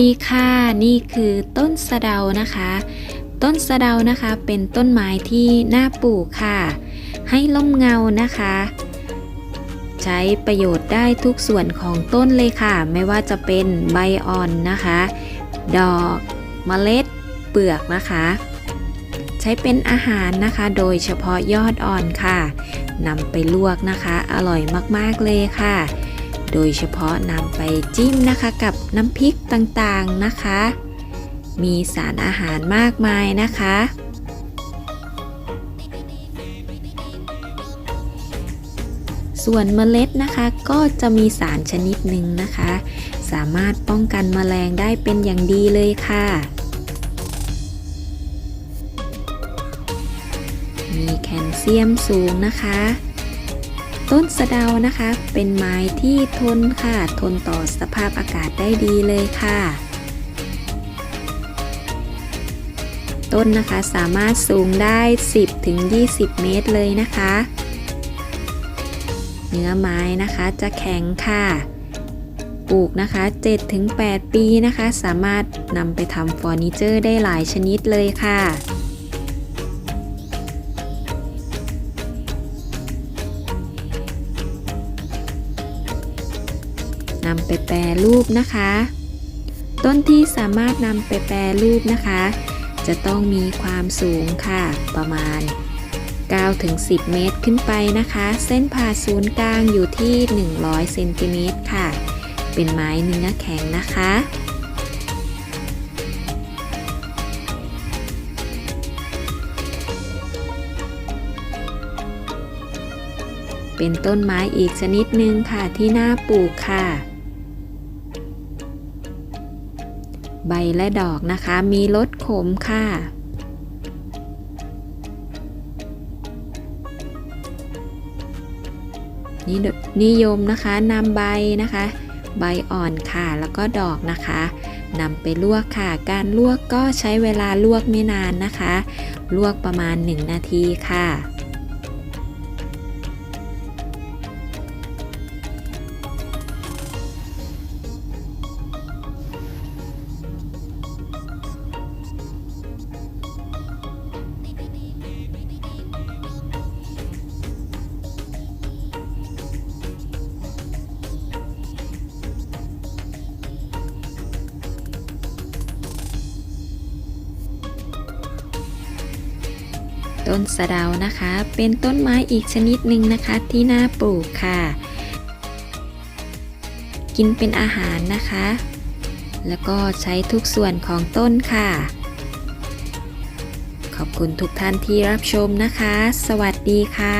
ดีค่ะ นี่คือต้นสะเดานะคะ ต้นสะเดานะคะเป็นต้นไม้ที่น่าปลูกค่ะ ให้ล่มเงานะคะ ใช้ประโยชน์ได้ทุกส่วนของต้นเลยค่ะ ไม่ว่าจะเป็นใบอ่อนนะคะ ดอกเมล็ด เปลือกนะคะ ใช้เป็นอาหารนะคะ โดยเฉพาะยอดอ่อนค่ะนำไปลวกนะคะ อร่อยมากๆเลยค่ะ โดยเฉพาะนำไปจิ้มนะคะกับน้ำพริกต่างๆนะคะ มีสารอาหารมากมายนะคะ ส่วนเมล็ดนะคะก็จะมีสารชนิดหนึ่งนะคะ สามารถป้องกันแมลงได้เป็นอย่างดีเลยค่ะมีแคลเซียมสูงนะคะ ต้นสะเดานะคะ เป็นไม้ที่ทนค่ะ ทนต่อสภาพอากาศได้ดีเลยค่ะ ต้นนะคะสามารถสูงได้ 10-20 เมตรเลยนะคะ เนื้อไม้นะคะจะแข็งค่ะ ปลูกนะคะ 7-8 ปีนะคะ สามารถนำไปทำเฟอร์นิเจอร์ได้หลายชนิดเลยค่ะ นำไปแปรรูปนะคะ ต้นที่สามารถนำไปแปรรูปนะคะ จะต้องมีความสูงค่ะ ประมาณ9-10 เมตรขึ้นไปนะคะ เส้นผ่าศูนย์กลางอยู่ที่ 100เซนติเมตรค่ะ เป็นไม้เนื้อแข็งนะคะ เป็นต้นไม้อีกชนิดหนึ่งค่ะที่น่าปลูกค่ะ ใบและดอกนะคะ มีรสขมค่ะนินิยมนะคะนำใบนะคะ ใบอ่อนค่ะแล้วก็ดอกนะคะนำไปลวกค่ะ การลวกก็ใช้เวลาลวกไม่นานนะคะ ลวกประมาณ 1 นาทีค่ะ ต้นสะเดานะคะ เป็นต้นไม้อีกชนิดหนึ่งนะคะที่น่าปลูกค่ะ กินเป็นอาหารนะคะ แล้วก็ใช้ทุกส่วนของต้นค่ะ ขอบคุณทุกท่านที่รับชมนะคะ สวัสดีค่ะ